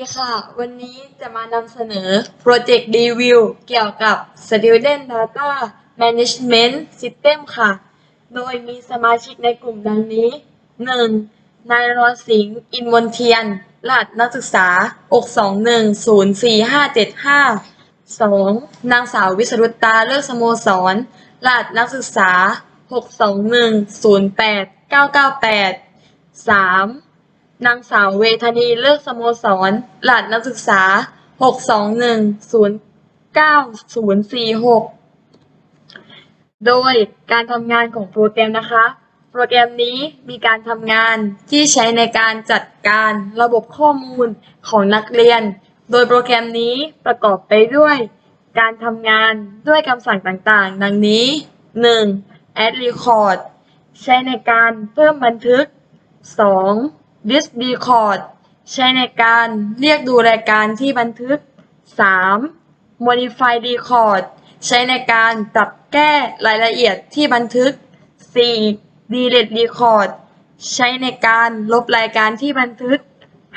ดีค่ะ วันนี้จะมานำเสนอโปรเจกต์รีวิวเกี่ยวกับ Student Data Management System ค่ะ โดยมีสมาชิกในกลุ่มดังนี้ 1. นายรอสิงห์อินมนเทียนรหัสนักศึกษา 621-04575 2. นางสาววิสรุตตาเลิกสโมสรรหัสนักศึกษา 621-08998 3. นางสาวเวทนีเลิกสโมสรรหัสนักศึกษา 621-09046 โดยการทำงานของโปรแกรมนะคะ โปรแกรมนี้มีการทำงานที่ใช้ในการจัดการระบบข้อมูลของนักเรียน โดยโปรแกรมนี้ประกอบไปด้วย การทำงานด้วยคำสั่งต่างๆ ดังนี้ 1. add record ใช้ในการเพิ่มบันทึก 2. List record ใช้ในการเรียกดูรายการที่บันทึก 3. modify record ใช้ในการปรับแก้รายละเอียดที่บันทึก 4. delete record ใช้ในการลบรายการที่บันทึก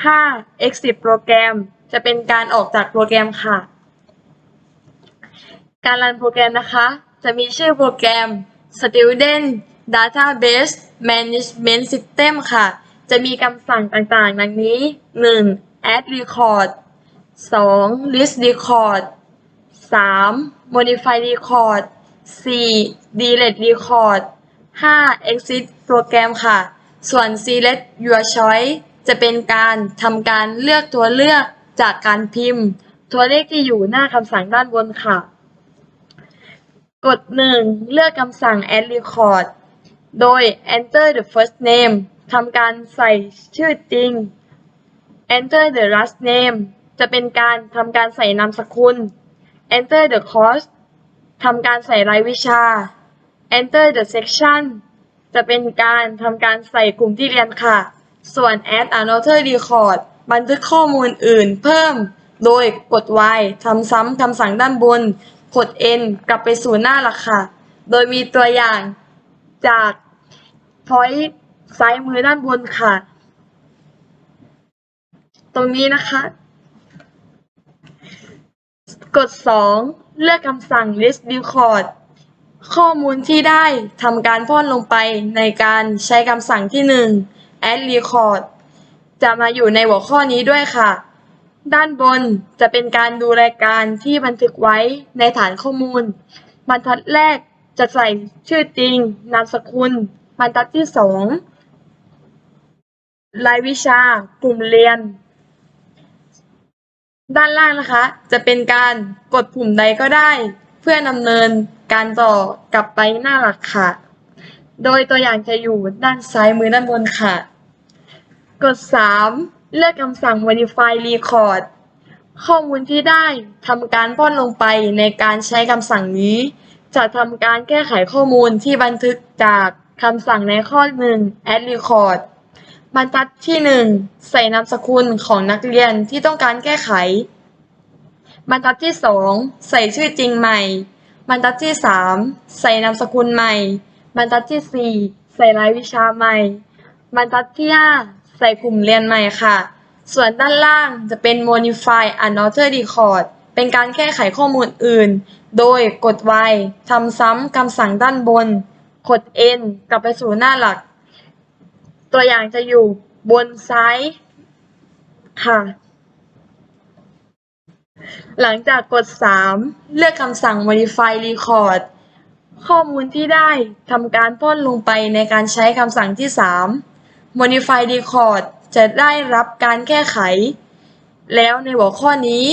5. exit โปรแกรมจะเป็นการออกจากโปรแกรมค่ะ การรันโปรแกรมนะคะ จะมีชื่อโปรแกรม Student Database Management System ค่ะ จะมีคำสั่งต่างๆ ดังนี้ 1. add record 2. list record 3. modify record 4. delete record 5. exit โปรแกรมค่ะ ส่วน select your choice จะเป็นการทำการเลือกตัวเลือกจากการพิมพ์ ตัวเลขที่อยู่หน้าคำสั่งด้านบนค่ะ กด 1 เลือกคำสั่ง add record โดย enter the first name ทำการใส่ชื่อจริง enter the last name จะเป็นการทำการใส่นามสกุล enter the course ทำการใส่รายวิชา enter the section จะเป็นการทำการใส่กลุ่มที่เรียนค่ะ ส่วน add another record บันทึกข้อมูลอื่นเพิ่ม โดยกด Y ทำซ้ำคำสั่งด้านบน กด N กลับไปสู่หน้าหลักค่ะ โดยมีตัวอย่างจาก point ซ้ายมือด้านบนค่ะ ตรงนี้นะคะ กด 2 เลือกคำสั่ง list record ข้อมูลที่ได้ทำการพ่นลงไปในการใช้คำสั่งที่ 1 add record จะมาอยู่ในหัวข้อนี้ด้วยค่ะ ด้านบนจะเป็นการดูรายการที่บันทึกไว้ในฐานข้อมูล บรรทัดแรกจะใส่ชื่อจริง นามสกุล บรรทัดที่ 2 รายวิชา กลุ่มเรียน ด้านล่างนะคะ จะเป็นการกดปุ่มใดก็ได้ เพื่อดำเนินการต่อกลับไปหน้าหลักค่ะ โดยตัวอย่างจะอยู่ด้านซ้ายมือด้านบนค่ะ กด 3 เลือกคำสั่ง modify record ข้อมูลที่ได้ทำการป้อนลงไปในการใช้คำสั่งนี้ จะทำการแก้ไขข้อมูลที่บันทึกจากคำสั่งในข้อ 1 add record บรรทัดที่1ใส่นามสกุลของนักเรียนที่ต้องการแก้ไข บรรทัดที่2ใส่ชื่อจริงใหม่ บรรทัดที่3ใส่นามสกุลใหม่ บรรทัดที่4ใส่รายวิชาใหม่ บรรทัดที่5ใส่กลุ่มเรียนใหม่ค่ะ ส่วนด้านล่างจะเป็น modify another record เป็นการแก้ไขข้อมูลอื่น โดยกด Y ทำซ้ำคำสั่งด้านบน กด N กลับไปสู่หน้าหลัก ตัวอย่างจะอยู่บนซ้ายค่ะ หลังจากกด 3 เลือกคำสั่ง modify record ข้อมูลที่ได้ทำการพ่นลงไปในการใช้คำสั่งที่ 3 modify record จะได้รับการแก้ไข แล้วในหัวข้อนี้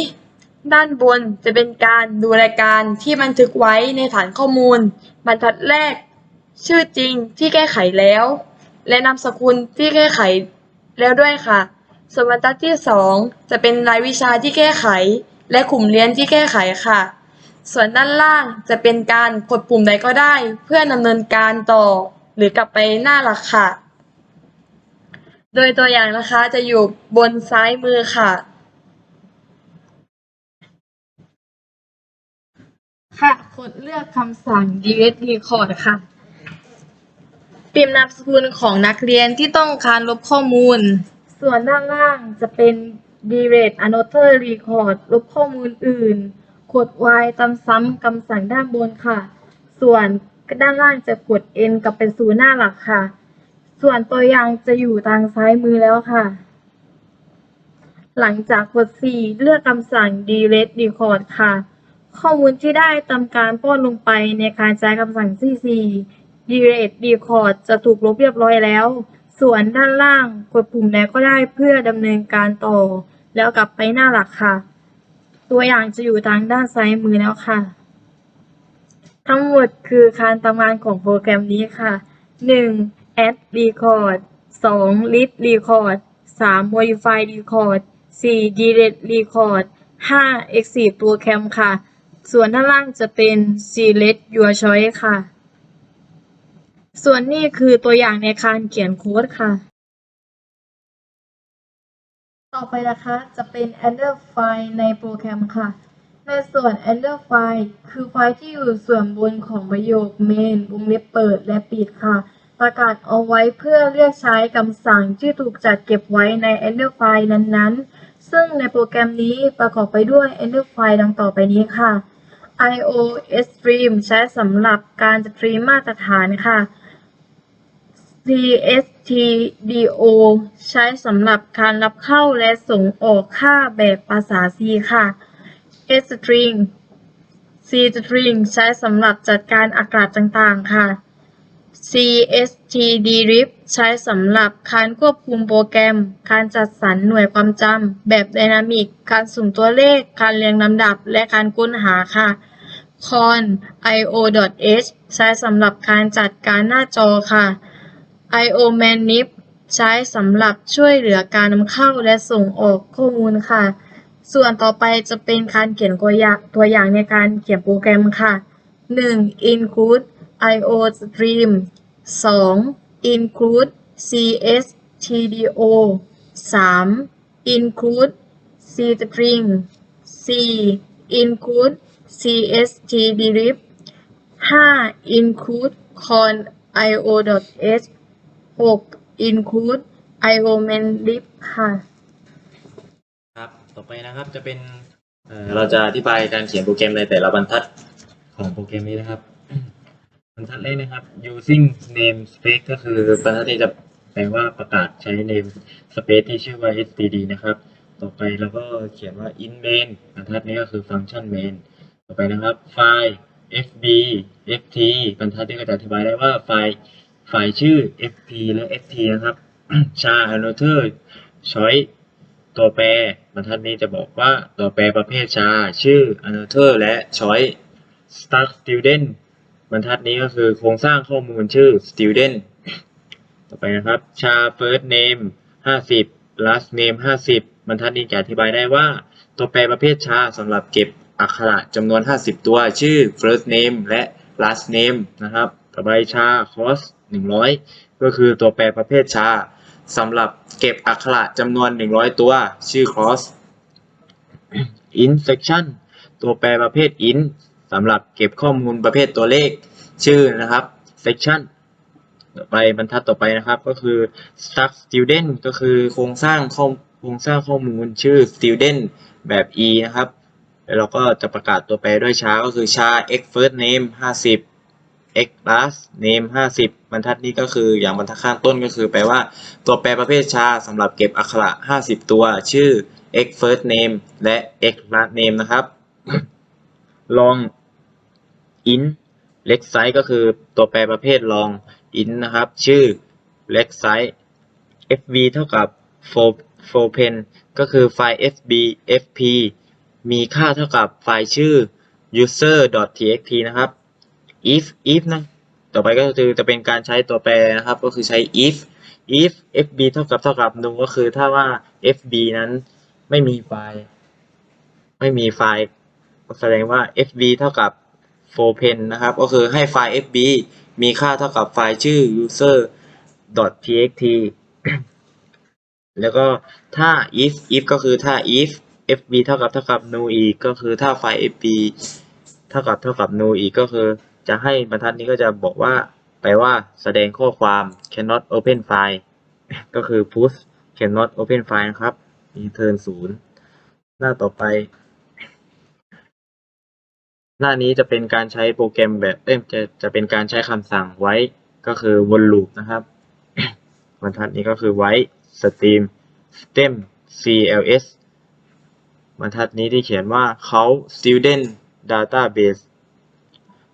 ด้านบนจะเป็นการดูรายการที่บันทึกไว้ในฐานข้อมูล บรรทัดแรก ชื่อจริงที่แก้ไขแล้ว และนามสกุลที่แก้ไขแล้วด้วยค่ะ ส่วนบรรทัดที่ 2 จะเป็นรายวิชาที่แก้ไข และกลุ่มเรียนที่แก้ไขค่ะ ส่วนด้านล่างจะเป็นการกดปุ่มใดก็ได้ เพื่อดำเนินการต่อ หรือกลับไปหน้าหลักค่ะ โดยตัวอย่างนะคะจะอยู่บนซ้ายมือค่ะค่ะกดเลือกคำสั่ง delete record ค่ะ พิมพ์นามสกุลของนักเรียนที่ต้องการลบข้อมูล ส่วนด้านล่างจะเป็น delete another record ลบข้อมูลอื่น กด Y ตามซ้ำคำสั่งด้านบนค่ะ ส่วนด้านล่างจะกด N กลับไปสู่หน้าหลักค่ะ ส่วนตัวอย่างจะอยู่ทางซ้ายมือแล้วค่ะ หลังจากกด 4 เลือกคำสั่ง delete record ค่ะ ข้อมูลที่ได้ทำการป้อนลงไปในการใช้คำสั่งที่4 delete record จะถูกลบเรียบร้อยแล้ว ส่วนด้านล่างกดปุ่มไหนก็ได้เพื่อดำเนินการต่อ แล้วกลับไปหน้าหลักค่ะ ตัวอย่างจะอยู่ทางด้านซ้ายมือแล้วค่ะ ทั้งหมดคือการทำงานของโปรแกรมนี้ค่ะ 1. add record 2. list record 3. modify record 4. delete record 5. exit โปรแกรมค่ะ ส่วนด้านล่างจะเป็น select your choice ค่ะ ส่วนนี้คือตัวอย่างในการเขียนโค้ดค่ะ ต่อไปนะคะจะเป็น enter file ในโปรแกรมค่ะ ในส่วน enter file คือไฟล์ที่อยู่ส่วนบนของประโยค main วงเล็บเปิดและปิดค่ะ ประกาศเอาไว้เพื่อเลือกใช้คำสั่งที่ถูกจัดเก็บไว้ใน enter file นั้นๆ ซึ่งในโปรแกรมนี้ประกอบไปด้วย enter file ดังต่อไปนี้ค่ะ IO Stream ใช้สำหรับการสตรีมมาตรฐานค่ะ CSTDO ใช้สำหรับการรับเข้าและส่งออกค่าแบบภาษา C ค่ะ String C-string ใช้สำหรับจัดการอากาศต่างๆ ค่ะ CSTDRIP ใช้สำหรับการควบคุมโปรแกรม การจัดสรรหน่วยความจำ แบบไดนามิก การสุ่มตัวเลข การเรียงลำดับ และการค้นหาค่ะ con io.h ใช้สำหรับการจัดการหน้าจอค่ะ io manip ใช้สำหรับช่วยเหลือการนำเข้าและส่งออกข้อมูลค่ะ ส่วนต่อไปจะเป็นการเขียนตัวอย่างตัวอย่างในการเขียนโปรแกรมค่ะ 1. include io stream 2. include cstdio 3. include cstring 4. include cstdrip 5. include con io.h 6. include io manlib ค่ะ ครับ ต่อไปนะครับจะเป็นเอ่อเราจะอธิบายการเขียนโปรแกรมในแต่ละบรรทัดของโปรแกรมนี้นะครับ บรรทัดแรกนะครับ using namespace ก็คือบรรทัดนี้จะแปลว่าประกาศใช้ namespace ที่ชื่อว่า std นะครับ ต่อไปเราก็เขียนว่า in main บรรทัดนี้ก็คือฟังก์ชัน main ต่อไปนะครับไฟล์ fb ft บรรทัดนี้ก็จะอธิบายได้ว่าไฟล์ ไฟล์ชื่อ fp และ ft นะครับ char annotator choice ตัวแปรบรรทัดนี้จะบอกว่าตัวแปรประเภทชา ชื่อ annotator และ choice start student บรรทัดนี้ก็คือโครงสร้างข้อมูลชื่อ student ต่อไปนะครับชา first name 50 last name 50 บรรทัดนี้จะอธิบายได้ว่า ตัวแปรประเภทชาสำหรับเก็บอักขระจำนวน 50 ตัว ชื่อ first name และ last name นะครับ ต่อไปชา cost 100 ก็คือตัวแปรประเภทชาสำหรับเก็บอักขระจำนวน 100 ตัว ชื่อ cross int section ตัวแปรประเภท int สำหรับเก็บข้อมูลประเภทตัวเลขชื่อนะครับ section ต่อไปบรรทัดต่อไปนะครับก็คือ struct student ก็คือโครงสร้างข้อโครงสร้างข้อมูลชื่อ student แบบ e นะครับ แล้วเราก็จะประกาศตัวแปรด้วยชาก็คือชา x first name 50 x last name 50 บรรทัดนี้ก็คืออย่างบรรทัดข้างต้นก็คือ แปลว่าตัวแปรประเภทชาสำหรับเก็บอักขระ 50 ตัว ชื่อ x first name และ x last name นะครับ long int lex size ก็คือตัวแปรประเภท long int นะครับ ชื่อ lex size fv เท่ากับ4 4 pen ก็คือไฟล์ fb fp มีค่าเท่ากับไฟล์ชื่อ user.txt นะครับ if if นะ ต่อไปก็คือจะเป็นการใช้ตัวแปรนะครับ ก็คือใช้ if if fb เท่ากับเท่ากับนูก็คือถ้าว่า fb นั้นไม่มีไฟล์ ไม่มีไฟล์แสดงว่า fb เท่ากับ4 pen นะครับ ก็คือให้ไฟล์ fb มีค่าเท่ากับไฟล์ชื่อ user.txt แล้วก็ถ้า if if ก็คือถ้า if fb เท่ากับเท่ากับ nu อีกก็คือถ้าไฟล์ fb เท่ากับเท่ากับ nu อีกก็คือ จะให้บรรทัดนี้ก็จะบอกว่าแปลว่าแสดงข้อความ cannot open file ก็คือ push cannot open file นะครับ return ศูนย์หน้าต่อไป หน้านี้จะเป็นการใช้โปรแกรมแบบเอ้ยจะจะเป็นการใช้คำสั่งไว้ก็คือวนลูปนะครับ บรรทัดนี้ก็คือไว้ stream stem cls บรรทัดนี้ที่เขียนว่าเขา student database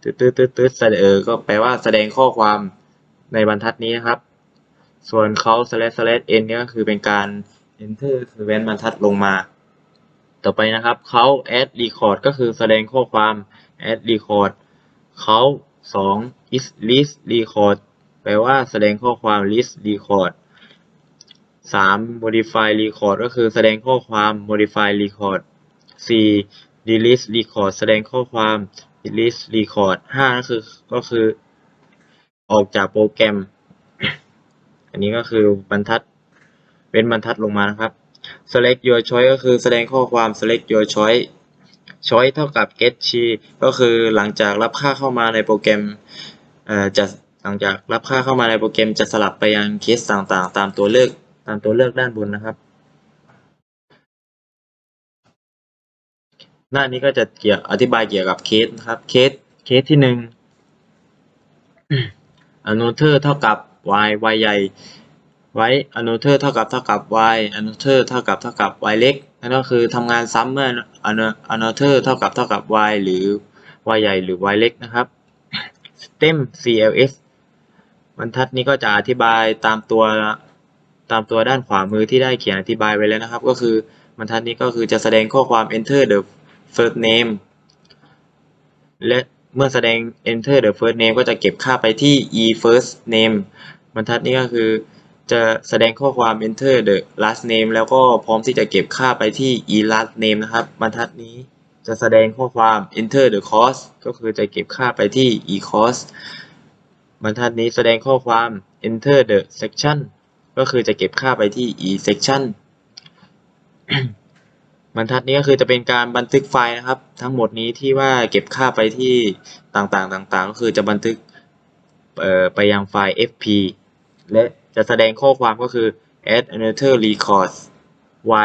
ตืดตืดตืดตืดเออก็แปลว่าแสดงข้อความในบรรทัดนี้นะครับ ส่วนเขา slash slash n เนี่ยก็คือเป็นการ enter คือเว้นบรรทัดลงมา ต่อไปนะครับเขา add record ก็คือแสดงข้อความ add record เขาสอง is list record แปลว่าแสดงข้อความ list record สาม modify record ก็คือแสดงข้อความ modify record สี่ delete record แสดงข้อความ delete record ห้าก็คือก็คือออกจากโปรแกรม อันนี้ก็คือบรรทัดเป็นบรรทัดลงมานะครับ select your choice ก็คือแสดงข้อความ select your choice choice เท่ากับ get she ก็คือหลังจากรับค่าเข้ามาในโปรแกรมเอ่อจะหลังจากรับค่าเข้ามาในโปรแกรมจะสลับไปยังเคสต่างๆ ตามตัวเลือกตามตัวเลือกด้านบนนะครับ หน้านี้ก็จะเกี่ยวอธิบายเกี่ยวกับเคสนะครับ เคส เคสที่หนึ่ง annotator เท่ากับ y y ใหญ่ ไว้ annotator เท่ากับเท่ากับ y annotator เท่ากับเท่ากับ y เล็ก นั่นก็คือทำงานซ้ำเมื่อ anno- annotator เท่ากับเท่ากับ y หรือ y ใหญ่หรือ y เล็กนะครับ stem cls บรรทัดนี้ก็จะอธิบายตามตัวตามตัวด้านขวามือที่ได้เขียนอธิบายไว้แล้วนะครับ ก็คือบรรทัดนี้ก็คือจะแสดงข้อความ enter the first name และเมื่อแสดง enter the first name ก็จะเก็บค่าไปที่ e first name บรรทัดนี้ก็คือจะแสดงข้อความ enter the last name แล้วก็พร้อมที่จะเก็บค่าไปที่ e last name นะครับบรรทัดนี้จะแสดงข้อความ enter the cost ก็คือจะเก็บค่าไปที่ e cost บรรทัดนี้แสดงข้อความ enter the section ก็คือจะเก็บค่าไปที่ e section บรรทัดนี้ก็คือจะเป็นการบันทึกไฟล์นะครับ ทั้งหมดนี้ที่ว่าเก็บค่าไปที่ต่างๆต่างๆ ก็คือจะบันทึกไปยังไฟล์ fp และจะแสดงข้อความก็คือ add another records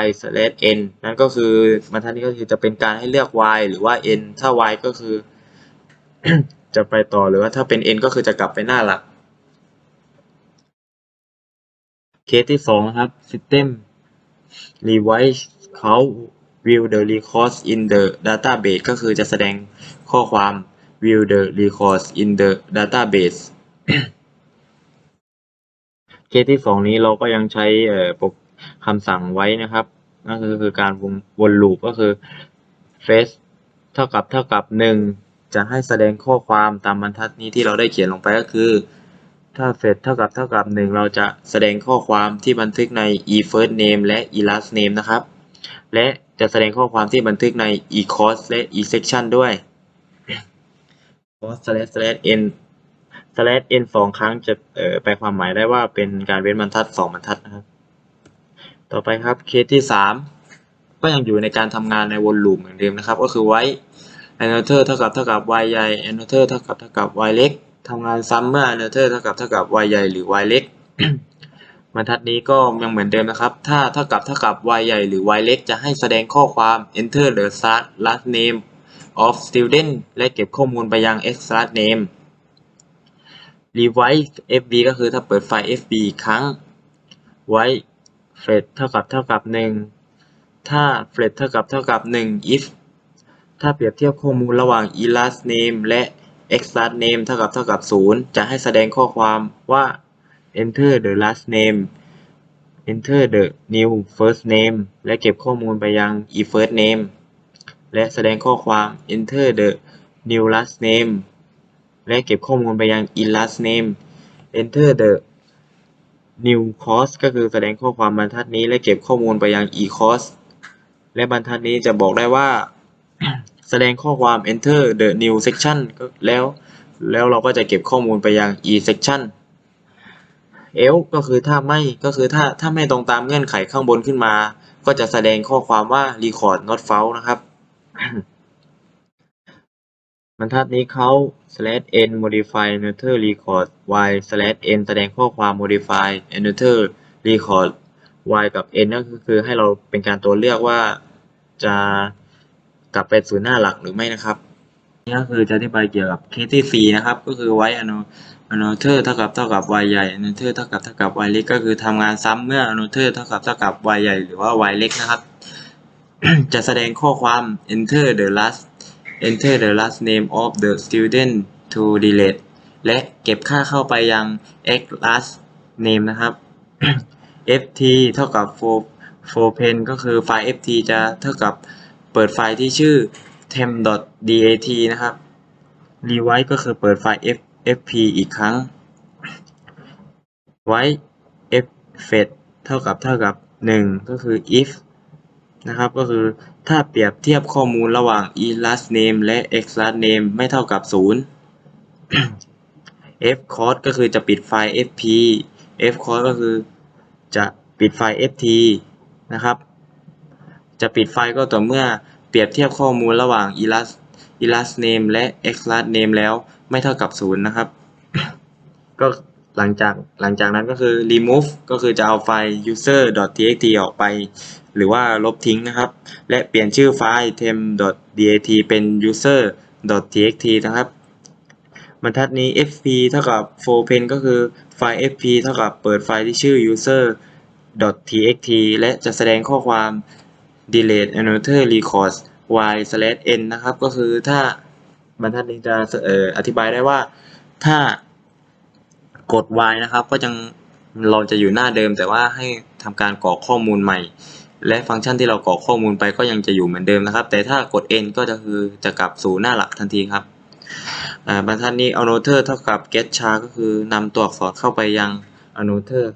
y slash n นั่นก็คือบรรทัดนี้ก็คือจะเป็นการให้เลือก y หรือว่า n ถ้า y ก็คือ จะไปต่อหรือว่าถ้าเป็น n ก็คือจะกลับไปหน้าหลัก เคสที่สองนะครับ system revise เขา view the records in the database ก็คือจะแสดงข้อความ view the records in the database เคสที่สองนี้เราก็ยังใช้ปรคำสั่งไว้นะครับนั่นก็คือการวงวนลูปก็คือ face เท่ากับเท่ากับหนึ่งจะให้แสดงข้อความตามบรรทัดนี้ที่เราได้เขียนลงไปก็คือ ถ้าเฟซเท่ากับเท่ากับหนึ่งเราจะแสดงข้อความที่บันทึกใน e first name และ e last name นะครับ และจะแสดงข้อความที่บันทึกใน e cost และ e section ด้วย cost slash slash n slash n สองครั้งจะแปลความหมายได้ว่าเป็นการเว้นบรรทัดสองบรรทัดนะครับ ต่อไปครับเคสที่สามก็ยังอยู่ในการทำงานในวนลูปเหมือนเดิมนะครับ ก็คือไว้ annotator เท่ากับเท่ากับ y ใหญ่ annotator เท่ากับเท่ากับ y เล็กทำงานซ้ำเมื่อ annotator เท่ากับเท่ากับ y ใหญ่หรือ y เล็ก บรรทัดนี้ก็ยังเหมือนเดิมนะครับ ถ้าเท่ากับเท่ากับ y ใหญ่หรือ y เล็กจะให้แสดงข้อความ enter the last name of student และเก็บข้อมูลไปยัง x last name revise fb ก็คือถ้าเปิดไฟล์ fb อีกครั้งไว้ fret เท่ากับเท่ากับหนึ่งถ้า fret เท่ากับเท่ากับหนึ่ง if ถ้าเปรียบเทียบข้อมูลระหว่าง e last name และ x last name เท่ากับเท่ากับศูนย์จะให้แสดงข้อความว่า enter the last name enter the new first name และเก็บข้อมูลไปยัง e first name และแสดงข้อความ enter the new last name และเก็บข้อมูลไปยัง e last name enter the new cost ก็คือแสดงข้อความบรรทัดนี้และเก็บข้อมูลไปยัง e cost และบรรทัดนี้จะบอกได้ว่า แสดงข้อความ enter the new section แล้วแล้วเราก็จะเก็บข้อมูลไปยัง e section else ก็คือถ้าไม่ก็คือถ้าถ้าไม่ตรงตามเงื่อนไขข้างบนขึ้นมา ก็จะแสดงข้อความว่า record not found นะครับบรรทัดนี้เขา slash n modify annotator record y slash n แสดงข้อความ modify annotator record y กับ n ก็คือให้เราเป็นการตัวเลือกว่าจะกลับไปสู่หน้าหลักหรือไม่นะครับนี่ก็คือจะอธิบายเกี่ยวกับเคสที่สี่นะครับ ก็คือไว้ อนุอนุเทอร์เท่ากับเท่ากับ y ใหญ่อนุเทอร์เท่ากับเท่ากับ y เล็กก็คือทำงานซ้ำเมื่ออนุเทอร์เท่ากับเท่ากับ y ใหญ่หรือว่า y เล็กนะครับ จะแสดงข้อความ enter the last enter the last name of the student to delete และเก็บค่าเข้าไปยัง x last name นะครับ ft เท่ากับ for for pen ก็คือไฟล์ ft จะเท่ากับเปิดไฟล์ที่ชื่อ temp.dat นะครับ rewrite ก็คือเปิดไฟล์ f fp อีกครั้ง ไว้ f f e t เท่ากับเท่ากับ 1 ก็คือ if นะครับก็คือถ้าเปรียบเทียบข้อมูลระหว่าง e last name และ x last name ไม่เท่ากับ 0 f cost ก็คือจะปิดไฟล์ fp f cost ก็คือจะปิดไฟล์ ft นะครับ จะปิดไฟล์ก็ต่อเมื่อเปรียบเทียบข้อมูลระหว่าง e last e last name และ x last name แล้ว ไม่เท่ากับ0นะครับ ก็หลังจากหลังจากนั้นก็คือ remove ก็คือจะเอาไฟล์ user.txt ออกไป หรือว่าลบทิ้งนะครับ และเปลี่ยนชื่อไฟล์ temp.dat เป็น user.txt นะครับบรรทัดนี้ fp เท่ากับ 4pen ก็คือไฟล์ fp เท่ากับเปิดไฟล์ที่ชื่อ user.txt และจะแสดงข้อความ delete annotator records y n นะครับ ก็คือถ้า บรรทัดนี้จะเอ่ออธิบายได้ว่าถ้ากด y นะครับ ก็ยังเราจะอยู่หน้าเดิม แต่ว่าให้ทำการกรอกข้อมูลใหม่ และฟังก์ชันที่เรากรอกข้อมูลไปก็ยังจะอยู่เหมือนเดิมนะครับ แต่ถ้ากด n ก็จะคือจะกลับสู่หน้าหลักทันทีครับบรรทัดนี้ annotator เท่ากับ get char ก็คือนำตัวอักษรเข้าไปยัง annotator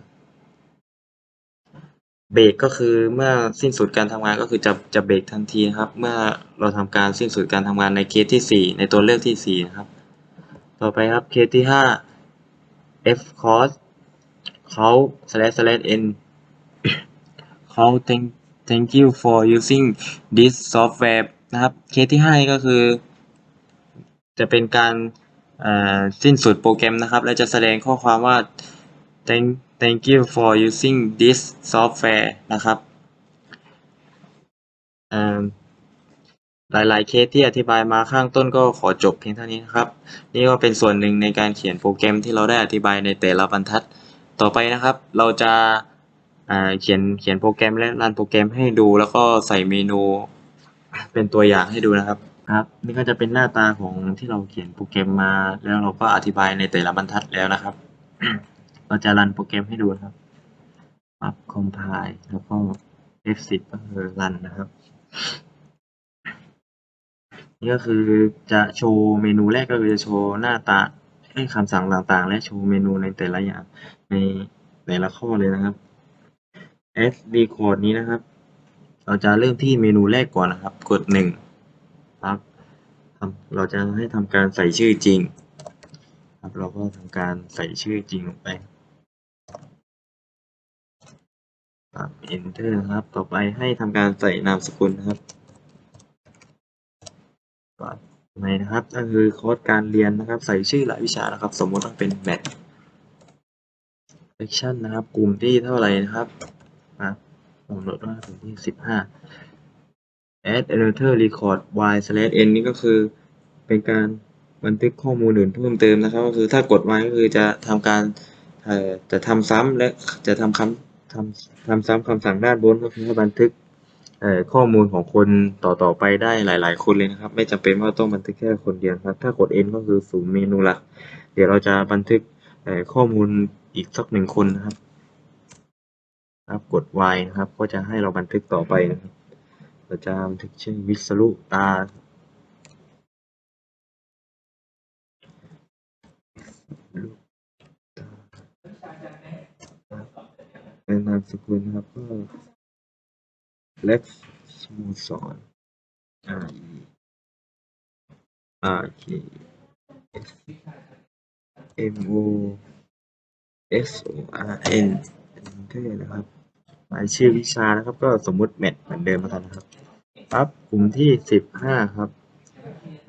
เบรกก็คือเมื่อสิ้นสุดการทำงานก็คือจะ จะเบรกทันทีนะครับ เมื่อเราทำการสิ้นสุดการทำงานในเคสที่ 4 ในตัวเลือกที่ 4 นะครับ ต่อไปครับเคสที่ 5 f cos เขา slash slash n เขา thank thank you for using this software นะครับ เคสที่ 5 นี่ก็คือ จะเป็นการสิ้นสุดโปรแกรมนะครับ และจะแสดงข้อความว่า thank thank you for using this software นะครับหลาย ๆ เคสที่อธิบายมาข้างต้นก็ขอจบเพียงเท่านี้นะครับ นี่ก็เป็นส่วนหนึ่งในการเขียนโปรแกรมที่เราได้อธิบายในแต่ละบรรทัด ต่อไปนะครับ เราจะเขียนเขียนโปรแกรมและรันโปรแกรมให้ดู แล้วก็ใส่เมนูเป็นตัวอย่างให้ดูนะครับครับนี่ก็จะเป็นหน้าตาของที่เราเขียนโปรแกรมมา แล้วเราก็อธิบายในแต่ละบรรทัดแล้วนะครับ เราจะรันโปรแกรมให้ดูนะครับปรับ compile แล้วก็ F10 ก็คือรันนะครับ นี่ก็คือจะโชว์เมนูแรกก็คือจะโชว์หน้าตาให้คำสั่งต่างๆ และโชว์เมนูในแต่ละอย่างในแต่ละข้อเลยนะครับ SD code นี้นะครับ เราจะเริ่มที่เมนูแรกก่อนนะครับ กดหนึ่งครับทำเราจะให้ทำการใส่ชื่อจริง ครับ เราก็ทำการใส่ชื่อจริงลงไปครับ enter ครับ ต่อไปให้ทำการใส่นามสกุลนะครับก่อนในนะครับก็คือโค้ดการเรียนนะครับ ใส่ชื่อหลายวิชานะครับ สมมติว่าเป็น math section นะครับ กลุ่มที่เท่าไหร่นะครับครับกำหนดว่ากลุ่มที่สิบห้า add another record y slash n นี่ก็คือเป็นการบันทึกข้อมูลอื่นเพิ่มเติมนะครับ ก็คือถ้ากด y ก็คือจะทำการเอ่อจะทำซ้ำและจะทำคำ ทำทำซ้ำคำสั่งด้านบนก็คือบันทึกข้อมูลของคนต่อต่อไปได้หลาย ๆ คนเลยนะครับ ไม่จำเป็นว่าต้องบันทึกแค่คนเดียวครับ ถ้ากด n ก็คือสู่เมนูหลัก เดี๋ยวเราจะบันทึกข้อมูลอีกสักหนึ่งคนนะครับ ครับกด y นะครับ ก็จะให้เราบันทึกต่อไปนะครับ เราจะบันทึกชื่อวิศรุตา เป็นนามสกุลนะครับก็เล็กสโมสร R E R K S M O S O R N เท่นะครับหมายชื่อวิชานะครับ ก็สมมุติแมทเหมือนเดิมแล้วกันนะครับครับกลุ่มที่สิบห้าครับ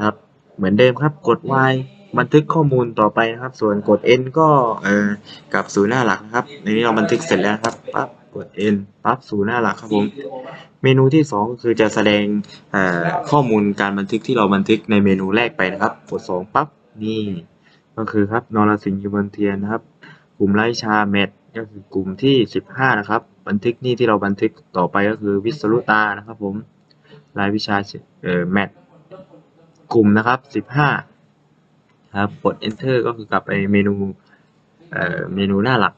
ครับ เหมือนเดิมครับกด Y บันทึกข้อมูลต่อไปนะครับ ส่วนกด N ก็เอ่อกลับสู่หน้าหลักนะครับ ในนี้เราบันทึกเสร็จแล้วครับปั๊บกด N ปั๊บสู่หน้าหลักครับผมเมนูที่สองก็คือจะแสดงเอ่อข้อมูลการบันทึกที่เราบันทึกในเมนูแรกไปนะครับ กดสองปั๊บนี่ ก็คือครับนรสิงห์ยูบันเทียนนะครับ กลุ่มไล่ชาเมดก็คือกลุ่มที่สิบห้านะครับ บันทึกนี่ที่เราบันทึกต่อไปก็คือวิสรุตานะครับผมรายวิชาเอ่อแมทกลุ่มนะครับสิบห้า ครับกด enter ก็คือกลับไปเมนูเอ่อเมนูหน้าหลัก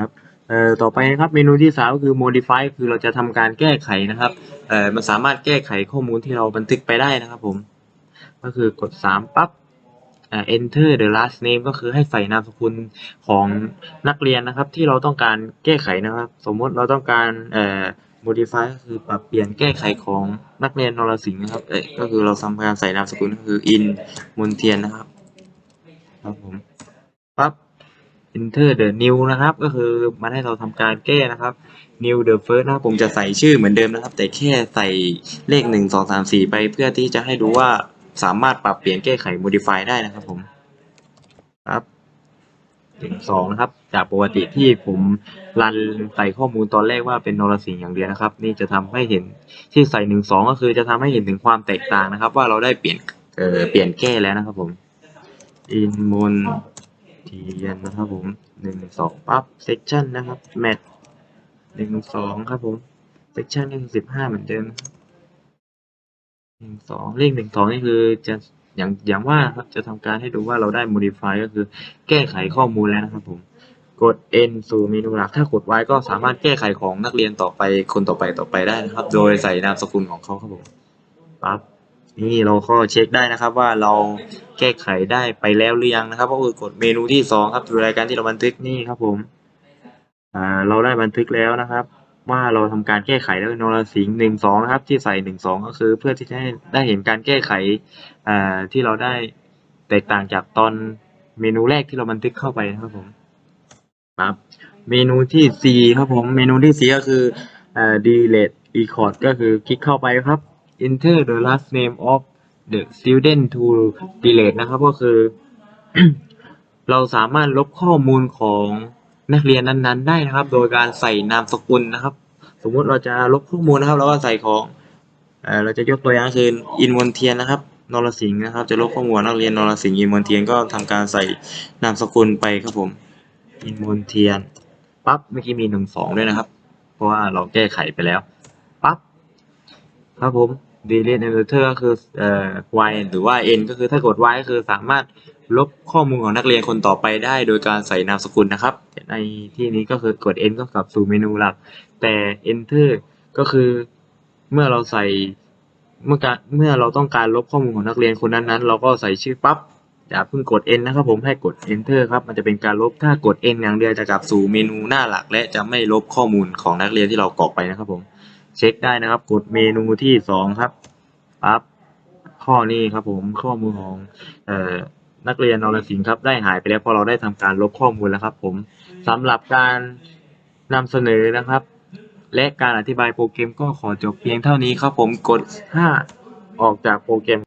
ครับเอ่อต่อไปนะครับเมนูที่สามก็คือ modify คือเราจะทำการแก้ไขนะครับเอ่อมันสามารถแก้ไขข้อมูลที่เราบันทึกไปได้นะครับผม ก็คือกดสามปั๊บอ่า enter the last name ก็คือให้ใส่นามสกุลของนักเรียนนะครับ ที่เราต้องการแก้ไขนะครับ สมมติเราต้องการเอ่อ modify ก็คือปรับเปลี่ยนแก้ไขของนักเรียนนรสิงห์นะครับเอ้ก็คือเราทำการใส่นามสกุลก็คือ in มนเทียนนะครับ ครับผมปั๊บ enter the new นะครับ ก็คือมันให้เราทำการแก้นะครับ new the first นะครับผมจะใส่ชื่อเหมือนเดิมนะครับ แต่แค่ใส่เลขหนึ่งสองสามสี่ไปเพื่อที่จะให้ดูว่าสามารถปรับเปลี่ยนแก้ไข modify ได้นะครับผมครับหนึ่งสองนะครับ จากปกติที่ผมรันใส่ข้อมูลตอนแรกว่าเป็นนรสิงห์อย่างเดียวนะครับ นี่จะทำให้เห็นที่ใส่หนึ่งสองก็คือจะทำให้เห็นถึงความแตกต่างนะครับ ว่าเราได้เปลี่ยนเอ่อเปลี่ยนแก้แล้วนะครับผม อินมนเทียนนะครับผมหนึ่งสองปั๊บเซกชันนะครับแมทหนึ่งสองครับผมเซกชันก็คือสิบห้าเหมือนเดิมหนึ่งสองเลขหนึ่งสองนี่คือจะอย่างอย่างว่าครับจะทำการให้ดูว่าเราได้ modify ก็คือแก้ไขข้อมูลแล้วนะครับผมกด N สู่เมนูหลัก ถ้ากด Y ก็สามารถแก้ไขของนักเรียนต่อไปคนต่อไปต่อไปได้นะครับ โดยใส่นามสกุลของเขาครับผมปั๊บ นี่เราก็เช็คได้นะครับว่าเราแก้ไขได้ไปแล้วหรือยังนะครับก็คือกดเมนูที่สองครับดูรายการที่เราบันทึกนี่ครับผมอ่าเราได้บันทึกแล้วนะครับ ว่าเราทำการแก้ไขแล้วนรสิงห์หนึ่งสองนะครับ ที่ใส่หนึ่งสองก็คือ เพื่อที่จะให้ได้เห็นการแก้ไขอ่าที่เราได้แตกต่างจากตอนเมนูแรกที่เราบันทึกเข้าไปนะครับผมครับเมนูที่ C ครับผม เมนูที่ C ก็คืออ่า delete record ก็คือคลิกเข้าไปครับ enter the last name of the student to delete นะครับ ก็คือ เราสามารถลบข้อมูลของนักเรียนนั้นๆ ได้นะครับ โดยการใส่นามสกุลนะครับ สมมุติเราจะลบข้อมูลนะครับ เราก็ใส่ของเออเราจะยกตัวอย่างคืออินมนเทียนนะครับนรสิงห์นะครับ จะลบข้อมูลนักเรียนนรสิงห์อินมนเทียนก็ทำการใส่นามสกุลไปครับผมอินมนเทียนปั๊บเมื่อกี้มีหนึ่งสองด้วยนะครับ เพราะว่าเราแก้ไขไปแล้วปั๊บครับผม delete enter ก็คือเอ่อ y หรือว่า n ก็คือถ้ากด y ก็คือสามารถลบข้อมูลของนักเรียนคนต่อไปได้ โดยการใส่นามสกุลนะครับ ในที่นี้ก็คือกด n ก็กลับสู่เมนูหลัก แต่ enter ก็คือเมื่อเราใส่เมื่อการเมื่อเราต้องการลบข้อมูลของนักเรียนคนนั้นๆ เราก็ใส่ชื่อปั๊บอย่าเพิ่งกด n นะครับผมให้กด enter ครับ มันจะเป็นการลบถ้ากด n อย่างเดียวจะกลับสู่เมนูหน้าหลัก และจะไม่ลบข้อมูลของนักเรียนที่เรากรอกไปนะครับผม เช็คได้นะครับ กดเมนูที่สองครับปั๊บข้อนี้ครับผมข้อมูลของเอ่อนักเรียนนรสิงห์ครับได้หายไปแล้วเพราะเราได้ทำการลบข้อมูลแล้วครับ ผมสำหรับการนำเสนอนะครับ และการอธิบายโปรแกรมก็ขอจบเพียงเท่านี้ครับผมกด 5 ออกจากโปรแกรม